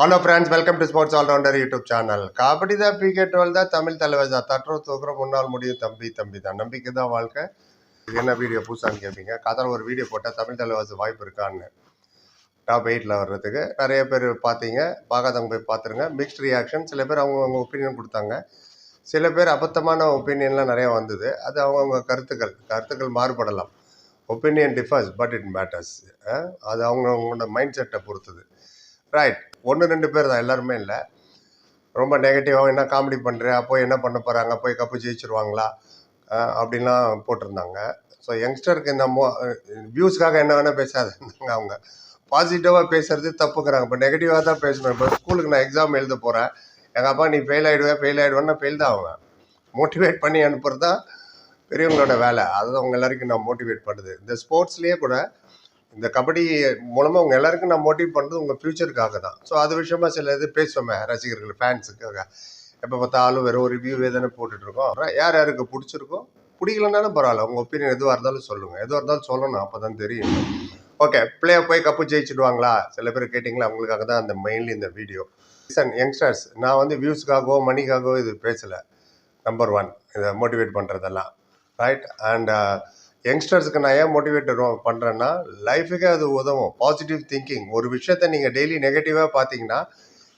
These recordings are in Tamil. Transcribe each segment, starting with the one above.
Hello friends welcome to sports allrounder YouTube channel kabaddi தான் கிரிக்கெட் தான் தமிழ் தலைவர் தான் தட்டுற தூக்குற முன்னால் முடியும் தம்பி தம்பி தான். நம்பிக்கை தான் வாழ்க்கை. இது என்ன வீடியோ புதுசான்னு கேட்பீங்க கதால ஒரு வீடியோ போட்டால் தமிழ் தலைவாசி வாய்ப்பு இருக்கான்னு. டாப் எயிட்டில் வர்றதுக்கு நிறைய பேர் பார்த்தீங்க. பார்க்காதவங்க போய் பார்த்துருங்க. மிக்ஸ்ட் ரியாக்ஷன் சில பேர் அவங்கவுங்க ஒப்பீனியன் கொடுத்தாங்க. சில பேர் அபத்தமான ஒப்பீனியன்லாம் நிறையா வந்தது. அது அவங்கவுங்க கருத்துக்கள். கருத்துக்கள் மாறுபடலாம். Opinion differs but it matters அது அவங்கவுங்களோட மைண்ட் செட்டை பொறுத்தது. ரைட் ஒன்று ரெண்டு பேர் தான் எல்லாருமே இல்லை. ரொம்ப நெகட்டிவாக என்ன காமெடி பண்ணுற போய் என்ன பண்ண போகிறாங்க போய் கப்பு ஜெயிச்சிருவாங்களா? அப்படின்லாம் போட்டிருந்தாங்க. ஸோ யங்ஸ்டருக்கு இந்த மோ வியூஸ்க்காக என்ன வேணால் பேசாதுங்க அவங்க. பாசிட்டிவாக பேசுறது தப்புக்கிறாங்க இப்போ நெகட்டிவாக தான் பேசணும். இப்போ ஸ்கூலுக்கு நான் எக்ஸாம் எழுத போகிறேன் எங்கள் அப்பா நீ ஃபெயில் ஆகிடுவேன் ஃபெயில் ஆகிடுவேன்னா ஃபெயில் தான் ஆவேன். மோட்டிவேட் பண்ணி அனுப்புறது தான் பெரியவங்களோட வேலை. அதுதான் அவங்க எல்லாருக்கும் நான் மோட்டிவேட் பண்ணுது. இந்த ஸ்போர்ட்ஸ்லேயே கூட இந்த கபடி மூலமாக உங்கள் எல்லாருக்கும் நான் மோட்டிவ் பண்ணுறது உங்கள் ஃப்யூச்சருக்காக தான். ஸோ அது விஷயமா சில இது பேசுவோமே ரசிகர்கள் ஃபேன்ஸுக்காக எப்போ பார்த்தாலும் வெறும் ஒரு ரிவ்யூ தானே போட்டுட்ருக்கோம். யார் யாருக்கு பிடிச்சிருக்கோ பிடிக்கலனாலும் பரவாயில்ல. உங்கள் ஒப்பீனியன் எதுவாக இருந்தாலும் சொல்லுங்கள் எதுவாக இருந்தாலும் சொல்லணும் அப்போ தான் தெரியும் ஓகே பிள்ளைய போய் கப்பு ஜெயிச்சுடுவாங்களா? சில பேர் கேட்டிங்களா? அவங்களுக்காக தான் அந்த மெயின்லி இந்த வீடியோ சன் யங்ஸ்டர்ஸ் நான் வந்து வியூஸ்க்காகவோ மணிக்காகவோ இது பேசலை. நம்பர் ஒன் இதை மோட்டிவேட் பண்ணுறதெல்லாம் ரைட் அண்ட் யங்ஸ்டர்ஸுக்கு நான் ஏன் மோட்டிவேட் பண்ணுறேன்னா லைஃபுக்கே அது உதவும். பாசிட்டிவ் திங்கிங் ஒரு விஷயத்த நீங்கள் டெய்லி நெகட்டிவாக பார்த்தீங்கன்னா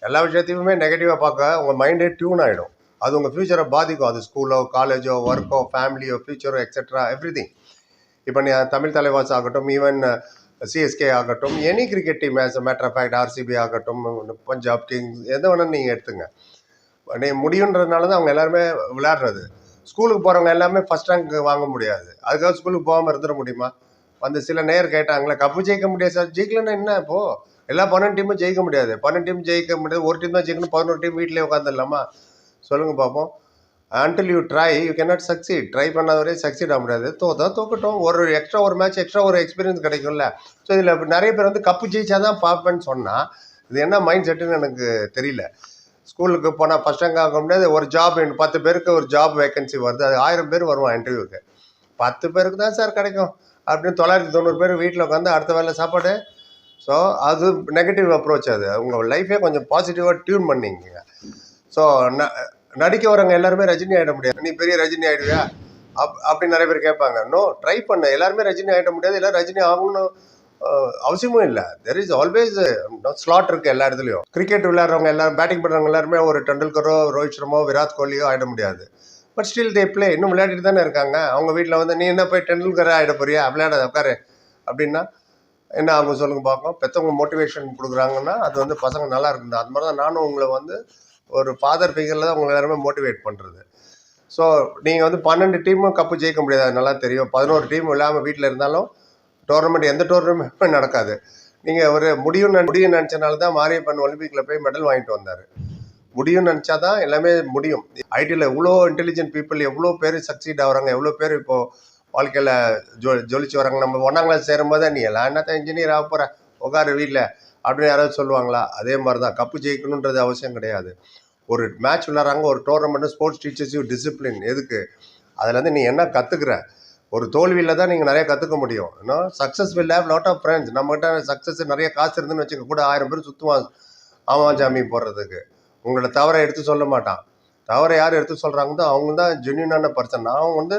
எல்லா விஷயத்தையுமே நெகட்டிவாக பார்க்க உங்கள் மைண்டே டியூன் ஆகிடும் அது உங்கள் ஃப்யூச்சரை பாதிக்கும். அது ஸ்கூலோ காலேஜோ ஒர்க்கோ ஃபேமிலியோ ஃப்யூச்சரோ எக்ஸெட்ரா எவ்ரி திங் இப்போ நீ தமிழ் தலைவாஸ் ஆகட்டும் ஈவன் சிஎஸ்கே uh, ஆகட்டும் any cricket team as matter of fact RCB ஆகட்டும் பஞ்சாப் கிங்ஸ் எதை வேணாலும் நீங்கள் எடுத்துங்க. நீ முடியுன்றதுனால தான் அவங்க எல்லாருமே விளையாடுறது. ஸ்கூலுக்கு போகிறவங்க எல்லாமே ஃபஸ்ட் ரேங்க் வாங்க முடியாது. அதுக்காக ஸ்கூலுக்கு போகாமல் இருந்துட முடியுமா? வந்து சில நேர் கேட்டாங்களே கப்பு ஜெயிக்க முடியாது சார். ஜெயிக்கலன்னா என்ன இப்போது எல்லா பன்னெண்டு டீமும் ஜெயிக்க முடியாது. பன்னெண்டு டீம் ஜெயிக்க முடியாது. ஒரு டீம் தான் ஜெயிக்கணும். பதினோரு டீம் வீட்டிலே உட்காந்துடலாமா சொல்லுங்கள் பார்ப்போம் until you try you cannot succeed try பண்ணாத வரையும் சக்சீட் ஆக முடியாது. தோத்தா தோக்கட்டும். ஒரு எக்ஸ்ட்ரா ஒரு மேட்ச் எக்ஸ்ட்ரா ஒரு எக்ஸ்பீரியன்ஸ் கிடைக்கும்ல. ஸோ இதில் நிறைய பேர் வந்து கப்பு ஜெயிச்சா தான் பார்ப்பேன்னு சொன்னால் இது என்ன மைண்ட் செட்டுன்னு எனக்கு தெரியல. ஸ்கூலுக்கு போனால் ஃபஸ்ட் ரேங்க் ஆக முடியாது. ஒரு ஜாப் பத்து பேருக்கு ஒரு ஜாப் வேகன்சி வருது. அது ஆயிரம் பேர் வருவான் இன்டர்வியூக்கு பத்து பேருக்கு தான் சார் கிடைக்கும். அப்படின்னு தொள்ளாயிரத்தி தொண்ணூறு பேர் வீட்டில் உட்காந்து அடுத்த வேலை சாப்பாடு. ஸோ அது நெகட்டிவ் அப்ரோச் அது. உங்கள் லைஃபே கொஞ்சம் பாசிட்டிவாக டியூன் பண்ணிங்க ஸோ ந நடிக்க வரவங்க எல்லாருமே ரஜினி ஆகிட முடியாது. நீ பெரிய ரஜினி ஆகிடுவியா அப் அப்படி நிறைய பேர் கேட்பாங்க. நோ ட்ரை பண்ண. எல்லாருமே ரஜினி ஆகிட முடியாது. எல்லாம் ரஜினி ஆகணும் அவசியமும் இல்லை. தெர் இஸ் ஆல்வேஸ் ஸ்லாட் இருக்குது எல்லா இடத்துலையும். கிரிக்கெட் விளையாடுறவங்க எல்லாரும் பேட்டிங் பண்ணுறவங்க எல்லாருமே ஒரு டெண்டுல்கரோ ரோஹித் சர்மாவோ விராட் கோலியோ ஆகிட முடியாது. பட் ஸ்டில் தே பிளே இன்னும் விளையாடிட்டு தானே இருக்காங்க. அவங்க வீட்டில் வந்து நீ என்ன போய் டெண்டுல்கராக ஆகிட போறியா? விளையாடாத உட்காரு. அப்படின்னா என்ன அவங்க சொல்லுங்க பார்ப்போம் பெற்றவங்க மோட்டிவேஷன் கொடுக்குறாங்கன்னா அது வந்து பசங்க நல்லா இருக்குது அது மாதிரி தான் நானும் உங்களை வந்து ஒரு ஃபாதர் ஃபிகரில் தான் உங்களை எல்லாருமே மோட்டிவேட் பண்ணுறது ஸோ நீங்கள் வந்து பன்னெண்டு டீமும் கப்பு ஜெயிக்க முடியாது. நல்லா தெரியும். பதினோரு டீம் இல்லாமல் வீட்டில் இருந்தாலும் டோர்னமெண்ட் எந்த டோர்னமெண்ட்டுமே நடக்காது. நீங்கள் ஒரு முடியும் முடியும் நினச்சனால தான் மாரியப்பன் ஒலிம்பிக்கில் போய் மெடல் வாங்கிட்டு வந்தார். முடியும்னு நினச்சா தான் எல்லாமே முடியும். ஐடியில் எவ்வளோ இன்டெலிஜென்ட் பீப்புள் எவ்வளோ பேர் சக்சீட் ஆகுறாங்க எவ்வளோ பேர் இப்போது வாழ்க்கையில் ஜொ ஜொலிச்சு வராங்க. நம்ம ஒன்றாம் கிளாஸ் சேரும்போது நீ எல்லாம் என்னத்தான் இன்ஜினியர் ஆக போகிற உட்காரு வீட்டில் அப்படின்னு யாராவது சொல்லுவாங்களா? அதே மாதிரி தான் கப்பு ஜெயிக்கணுன்றது அவசியம் கிடையாது. ஒரு மேட்ச் விளாட்றாங்க ஒரு டோர்னமெண்ட்டு ஸ்போர்ட்ஸ் டீச்சர்ஸையும் டிசிப்ளின் எதுக்கு? அதுலேருந்து நீ என்ன கற்றுக்குற ஒரு தோல்வியில் தான் நீங்கள் நிறைய கற்றுக்க முடியும். ஏன்னா success will have lot of friends நம்மகிட்ட சக்ஸஸ் நிறைய காசு இருந்துன்னு வச்சுக்க கூட ஆயிரம் பேர் சுற்றுவான் ஆமாம் ஜாமி போடுறதுக்கு. உங்களோட தவறை எடுத்து சொல்ல மாட்டான். தவறை யார் எடுத்து சொல்கிறாங்களோ அவங்க தான் ஜென்யூனான பர்சன் நான் வந்து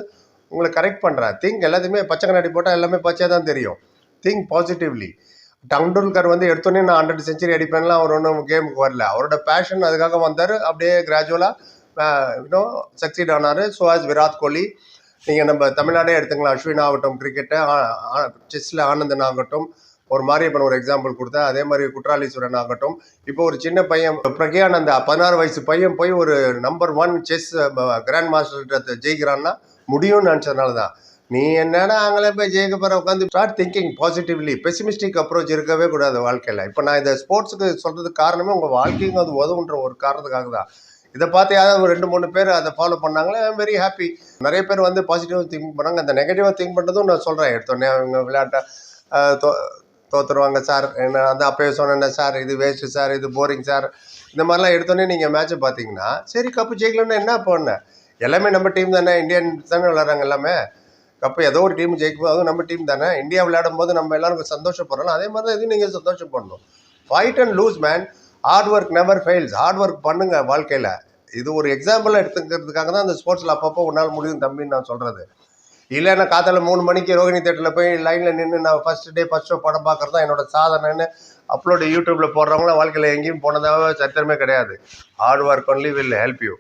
உங்களை கரெக்ட் பண்ணுறேன் திங்க் எல்லாத்தையுமே பச்சை கண்ணாடி போட்டால் எல்லாமே பச்சையாக தான் தெரியும். திங்க் பாசிட்டிவ்லி டண்டுல்கர் வந்து எடுத்தோன்னே நான் ஹண்ட்ரட் செஞ்சுரி அடிப்பேன்லாம் அவர் ஒன்றும் கேமுக்கு வரல. அவரோட பேஷன் அதுக்காக வந்தார். அப்படியே கிராஜுவலாக இன்னும் சக்சீட் ஆனார். So as Virat Kohli. நீங்கள் நம்ம தமிழ்நாடே எடுத்துக்கலாம். அஸ்வின் ஆகட்டும் கிரிக்கெட்டு செஸ்ஸில் ஆனந்தன் ஆகட்டும். ஒரு மாரியப்பன் ஒரு எக்ஸாம்பிள் கொடுத்தேன். அதே மாதிரி குற்றாலீஸ்வரன் ஆகட்டும். இப்போ ஒரு சின்ன பையன் பிரக்யானந்த பதினாறு வயசு பையன் போய் ஒரு நம்பர் ஒன் செஸ் கிராண்ட் மாஸ்டர்கிட்ட ஜெயிக்கிறான்னா முடியும்னு நினச்சதுனால தான். நீ என்னடா அங்கே போய் ஜெயிக்க போகிற உட்காந்து start thinking positively pessimistic approach இருக்கவே கூடாது வாழ்க்கையில். இப்போ நான் இந்த ஸ்போர்ட்ஸுக்கு சொல்கிறதுக்கு காரணமே உங்கள் வாழ்க்கைக்கு அது உதவுன்ற ஒரு காரணத்துக்காக தான். இதை பார்த்து யாராவது ஒரு ரெண்டு மூணு பேர் அதை ஃபாலோ பண்ணாங்களே ஐம் வெரி ஹாப்பி நிறைய பேர் வந்து பாசிட்டிவாக திங்க் பண்ணாங்க. அந்த நெகட்டிவாக திங்க் பண்ணுறதும் நான் சொல்கிறேன் எடுத்தோடனே அவங்க விளையாட்டை தோ தோத்துருவாங்க சார். என்ன அந்த அப்பயே சொன்னேன் சார் இது வேஸ்ட்டு சார் இது போரிங் சார். இந்த மாதிரிலாம் எடுத்தோடனே நீங்கள் மேட்ச்சை பார்த்தீங்கன்னா சரி கப்பு ஜெயிக்கலன்னா என்ன பண்ணேன் எல்லாமே நம்ம டீம் தானே இந்தியன் தானே விளையாடுறாங்க எல்லாமே. கப்பு ஏதோ ஒரு டீம் ஜெயிக்கும் அதுவும் நம்ம டீம் தானே. இந்தியா விளையாடும் போது நம்ம எல்லாரும் சந்தோஷப்படுறோம் அதே மாதிரி தான் இது நீங்கள் சந்தோஷப்படணும். Fight and lose man hard work never fails hard work பண்ணுங்க வாழ்க்கையில். இது ஒரு எக்ஸாம்பிள் எடுத்துக்கிறதுக்காக தான் அந்த ஸ்போர்ட்ஸில் அப்பப்போ உன்னால் முடியும் தம்பின்னு நான் சொல்கிறது இல்லைன்னா காத்தால மூணு மணிக்கு ரோகிணி தேட்டரில் போய் லைனில் நின்று நான் ஃபர்ஸ்ட் டே ஃபர்ஸ்ட் ஷோ படம் பார்க்குறது தான் என்னோட சாதனைன்னு அப்லோடு யூடியூப்பில் போடுறவங்களாம் வாழ்க்கையில் எங்கேயும் போனதாக சரித்திரமே கிடையாது. Hard work only will help you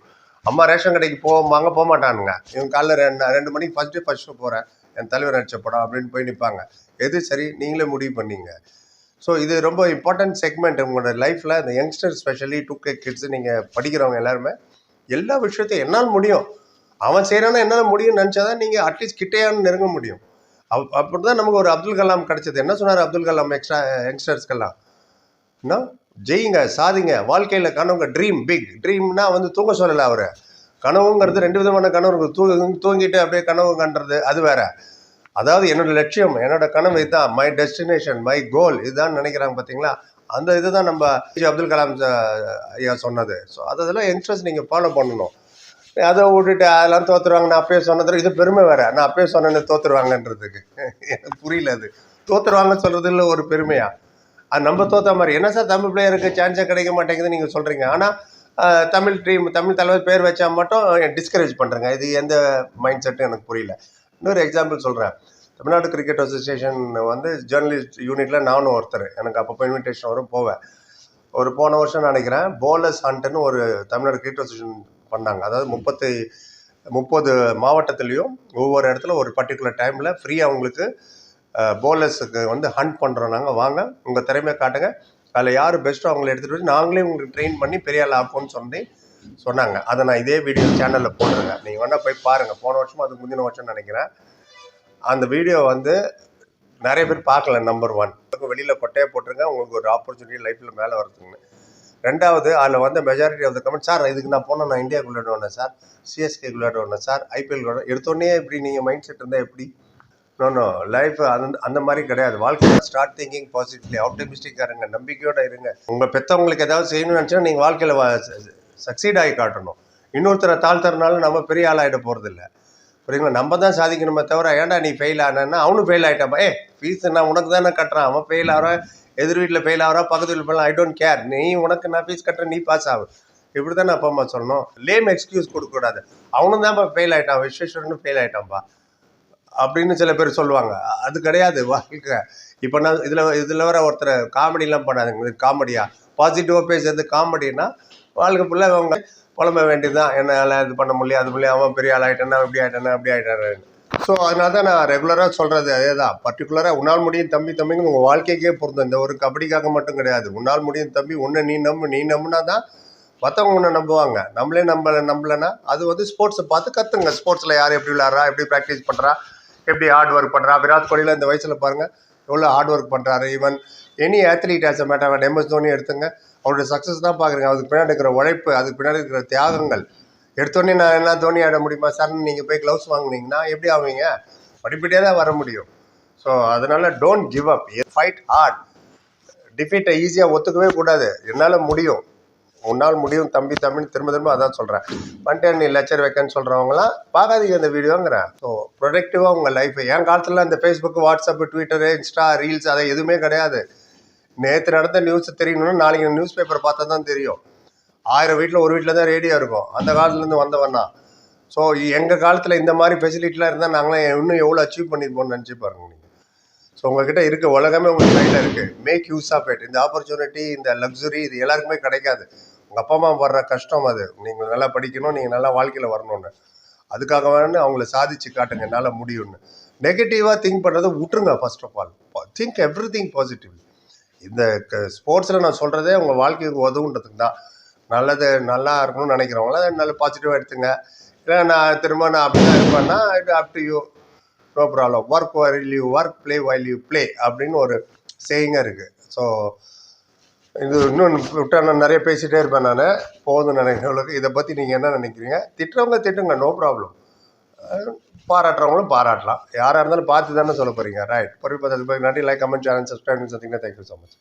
அம்மா ரேஷன் கடைக்கு போவாங்க போக மாட்டானுங்க. இவன் காலைல ரெண்டு ரெண்டு மணிக்கு ஃபஸ்ட் டே ஃபர்ஸ்ட் ஷோ போகிறேன் என் தலைவர் நடிச்ச படம் அப்படின்னு போய் நிற்பாங்க எது சரி? நீங்களே முடிவு பண்ணீங்க. ஸோ இது ரொம்ப இம்பார்ட்டன்ட் செக்மெண்ட் உங்களோட லைஃப்பில் இந்த youngster specially two K kids நீங்கள் படிக்கிறவங்க எல்லாருமே எல்லா விஷயத்தையும் என்னால் முடியும். அவன் செய்கிறானா என்னால் முடியும்னு நினச்சா தான் நீங்கள் அட்லீஸ்ட் கிட்டையான்னு நெருங்க முடியும். அப் அப்படி தான் நமக்கு ஒரு அப்துல் கலாம் கிடச்சது. என்ன சொன்னார் அப்துல் கலாம் எக்ஸ்ட்ரா யங்ஸ்டர்ஸ்க்கெல்லாம் என்ன? ஜெயிங்க சாதிங்க. வாழ்க்கையில் கனவுங்க ட்ரீம் பிக் ட்ரீம்னா வந்து தூங்க சொல்லலை அவர். கனவுங்கிறது ரெண்டு விதமான கனவு இருக்குது தூங்கிட்டு அப்படியே கனவு கண்டுறது அது வேறு. அதாவது என்னோட லட்சியம் என்னோட கனவு இதுதான். மை டெஸ்டினேஷன் மை கோல் இதுதான் நினைக்கிறாங்க பார்த்தீங்களா அந்த இதுதான் நம்ம ஏபிஜே அப்துல் கலாம் ஐயா சொன்னது. ஸோ அதெல்லாம் யங்ஸ்டர்ஸ் நீங்கள் ஃபாலோ பண்ணணும். அதை விட்டுட்டு அதெல்லாம் தோத்துருவாங்க. நான் அப்பயே சொன்னது இது பெருமை வேற. நான் அப்பயே சொன்னேன்னு தோத்துருவாங்கன்றதுக்கு. எனக்கு புரியல அது. தோத்துருவாங்கன்னு சொல்கிறதுல ஒரு பெருமையா? அது நம்ம தோத்த மாதிரி. என்ன சார் தமிழ் பிளேயருக்கு சான்ஸே கிடைக்க மாட்டேங்குது நீங்கள் சொல்கிறீங்க ஆனால் தமிழ் டீம் தமிழ் தலைவர் பேர் வச்சா மட்டும் டிஸ்கரேஜ் பண்ணுறேங்க இது எந்த மைண்ட் செட்டும் எனக்கு புரியல. இன்னொரு எக்ஸாம்பிள் சொல்கிறேன் தமிழ்நாடு கிரிக்கெட் அசோசியேஷன் வந்து ஜேர்னலிஸ்ட் யூனிட்டில் நானும் ஒருத்தர். எனக்கு அப்பப்போ இன்விடேஷன் வரும் போவேன். ஒரு போன வருஷம் நினைக்கிறேன் போலஸ் ஹண்ட்னு ஒரு தமிழ்நாடு கிரிக்கெட் அசோசியேஷன் பண்ணாங்க. அதாவது முப்பத்தி முப்பது மாவட்டத்துலேயும் ஒவ்வொரு இடத்துல ஒரு பர்டிகுலர் டைமில் ஃப்ரீயாக அவங்களுக்கு போலர்ஸுக்கு வந்து ஹண்ட் பண்ணுறோம் நாங்கள் வாங்க உங்கள் திறமையை காட்டுங்க. அதில் யார் பெஸ்ட்டோ அவங்கள எடுத்துகிட்டு போய் நாங்களே உங்களுக்கு ட்ரெயின் பண்ணி பெரிய ஆள் ஆப்போன்னு சொல்லி சொன்னாங்க. அதை நான் இதே வீடியோ சேனலில் போட்டிருக்கேன். நீங்கள் வேணால் போய் பாருங்கள் போன வருஷம் அது முந்தின வருஷம் நினைக்கிறேன். அந்த வீடியோ வந்து நிறைய பேர் பார்க்கல நம்பர் ஒன் வெளியில் கொட்டையை போட்டிருங்க உங்களுக்கு ஒரு ஆப்பர்ச்சுனிட்டி லைஃப்பில் மேலே வருதுங்க ரெண்டாவது அதில் வந்து majority of the comment sir இதுக்கு நான் போனால் நான் இந்தியாவுக்கு விளையாடுவேன் சார்? சிஎஸ்கே விளையாடுவேன் சார்? ஐபிஎல் விளையாட எடுத்தோடனே இப்படி நீங்கள் மைண்ட் செட் இருந்தால் எப்படி? நோ லைஃப் அந்த அந்த மாதிரி கிடையாது. வாழ்க்கையில் ஸ்டார்ட் திங்கிங் பாசிட்டிவ்லி ஆப்டிமிஸ்டிக்காக இருங்க. நம்பிக்கையோடு இருங்க. உங்கள் பெற்றவங்களுக்கு ஏதாவது செய்யணும்னு நினச்சா நீங்கள் வாழ்க்கையில் சக்சீட் ஆகி காட்டணும். இன்னொருத்தரை தாழ்த்துறதுனால நம்ம பெரிய ஆளாகிட போகிறதில்ல புரியுங்களா நம்ம தான் சாதிக்கணுமே தவிர ஏன்டா நீ ஃபெயில் ஆனா அவனும் ஃபெயில் ஆகிட்டான் ஏ ஃபீஸ் நான் உனக்கு தானே கட்டுறான். அவன் ஃபெயில் ஆகிறான் எதிர் வீட்டில் ஃபெயில் ஆகிறா பக்கத்து வீட்டில் ஃபெயில் ஐ டோன்ட் கேர் நீ உனக்கு நான் ஃபீஸ் கட்டுறேன் நீ பாஸ் ஆகு. இப்படி தான் அப்பா அம்மா சொல்லணும். லேம் எக்ஸ்கியூஸ் கொடுக்கக்கூடாது. அவனும் தான் ஃபெயில் ஆகிட்டான் விஸ்வேஸ்வரனும் ஃபெயில் ஆகிட்டான்ப்பா அப்படின்னு சில பேர் சொல்லுவாங்க. அது கிடையாது வாழ்க்கை. இப்போ நான் இதில் இதில் வர ஒருத்தர் காமெடிலாம் பண்ணாதுங்க. காமெடியா பாசிட்டிவாக பேசுறது காமெடினா வாழ்க்கை ஃபுல்லாக அவங்க புலம்ப வேண்டியதுதான். என்னால் இது பண்ண முடியல அது முடியல அவன் பெரிய ஆள் ஆகிட்டானா இப்படி ஆகிட்டானா அப்படி ஆகிட்டானு ஸோ அதனால தான் நான் ரெகுலராக சொல்கிறது அதே தான் பர்டிகுலராக உன்னால் முடியும் தம்பி தம்பிங்க உங்கள் வாழ்க்கைக்கே பொருந்தும். இந்த ஒரு கபடிக்காக மட்டும் கிடையாது. உன்னால் முடியும் தம்பி உன்னை நீ நம்பு நீ நம்புனா தான் மற்றவங்க உன்னை நம்புவாங்க. நம்மளே நம்பலை நம்பலைன்னா அது வந்து ஸ்போர்ட்ஸை பார்த்து கற்றுங்க ஸ்போர்ட்ஸில் யார் எப்படி விளாட்றா எப்படி ப்ராக்டிஸ் பண்ணுறா எப்படி ஹார்ட் ஒர்க் பண்ணுறா விராட் கோலியில் இந்த வயசில் பாருங்கள் எவ்வளோ ஹார்ட் ஒர்க் பண்ணுறாரு even any athlete as a matter MS Dhoni எடுத்துங்க. அவருடைய சக்ஸஸ் தான் பார்க்குறீங்க அதுக்கு பின்னாடி இருக்கிற உழைப்பு அதுக்கு பின்னாடி இருக்கிற தியாகங்கள். எடுத்தோடனே நான் என்ன தோனி ஆட முடியுமா? சார் நீங்கள் போய் க்ளவுஸ் வாங்கினீங்கன்னா எப்படி ஆவீங்க? படிப்படியாக தான் வர முடியும். ஸோ அதனால் don't give up fight hard டிஃபீட்டை ஈஸியாக ஒத்துக்கவே கூடாது. என்னால் முடியும். உன்னால் முடியும் தம்பி தம்பின்னு திரும்ப திரும்ப அதான் சொல்கிறேன் பண்ணிட்டு நீ லெக்சர் வைக்கன்னு சொல்கிறவங்களாம் பார்க்காதீங்க இந்த வீடியோங்கிறேன். ஸோ ப்ரொடக்டிவாக உங்கள் லைஃப் என் காலத்தில் இந்த Facebook WhatsApp Twitter Insta reels அதை எதுவுமே கிடையாது. நேற்று நடந்த நியூஸ் தெரியணும்னா நாளைக்கு நியூஸ் பேப்பர் பார்த்தா தான் தெரியும். ஆயிரம் வீட்டில் ஒரு வீட்டில் தான் ரேடியோ இருக்கும். அந்த காலத்துலேருந்து வந்தவன்னா ஸோ எங்கள் காலத்தில் இந்த மாதிரி ஃபெசிலிட்டிலாம் இருந்தால் நாங்களாம் இன்னும் எவ்வளோ அச்சீவ் பண்ணியிருப்போம்னு நினச்சி பாருங்க நீங்கள் ஸோ உங்ககிட்ட இருக்க உலகமே உங்கள் கையில் இருக்குது மேக் யூஸ் ஆஃப் இட் இந்த ஆப்பர்ச்சுனிட்டி இந்த லக்ஸுரி இது எல்லாருக்குமே கிடைக்காது. உங்கள் அப்பா அம்மா வர்ற கஷ்டம் அது. நீங்கள் நல்லா படிக்கணும் நீங்கள் நல்லா வாழ்க்கையில் வரணும்னு. அதுக்காக வேணும் அவங்கள சாதிச்சு காட்டுங்க என்னால் முடியும்னு. நெகட்டிவாக திங்க் பண்ணுறதை விட்டுருங்க first of all think everything positive இந்த ஸ்போர்ட்ஸில் நான் சொல்கிறதே உங்கள் வாழ்க்கைக்கு உதவுன்றதுக்கு தான். நல்லது நல்லா இருக்கணும்னு நினைக்கிறவங்கள நல்ல பாசிட்டிவாக எடுத்துங்க. இல்லை நான் திரும்ப நான் அப்படி தான் இருப்பேன்னா it up to you no problem work while you work play while you play அப்படின்னு ஒரு சேயிங்காக இருக்குது ஸோ இது இன்னும் விட்டா நான் நிறைய பேசிகிட்டே இருப்பேன் நான். போதும் நினைக்கிறவங்களுக்கு இதை பற்றி நீங்கள் என்ன நினைக்கிறீங்க? திட்டுறவங்க திட்டுங்க நோ ப்ராப்ளம் பாராட்டுறவங்களும் பாராட்டலாம். யாராக இருந்தாலும் பார்த்து தானே சொல்ல போகிறீங்க ரைட் பொறுப்பு நன்றி லைக் கமெண்ட் சேனல் சப்ஸ்கிரைப் சொன்னீங்கன்னா தேங்க்யூ ஸோ மச்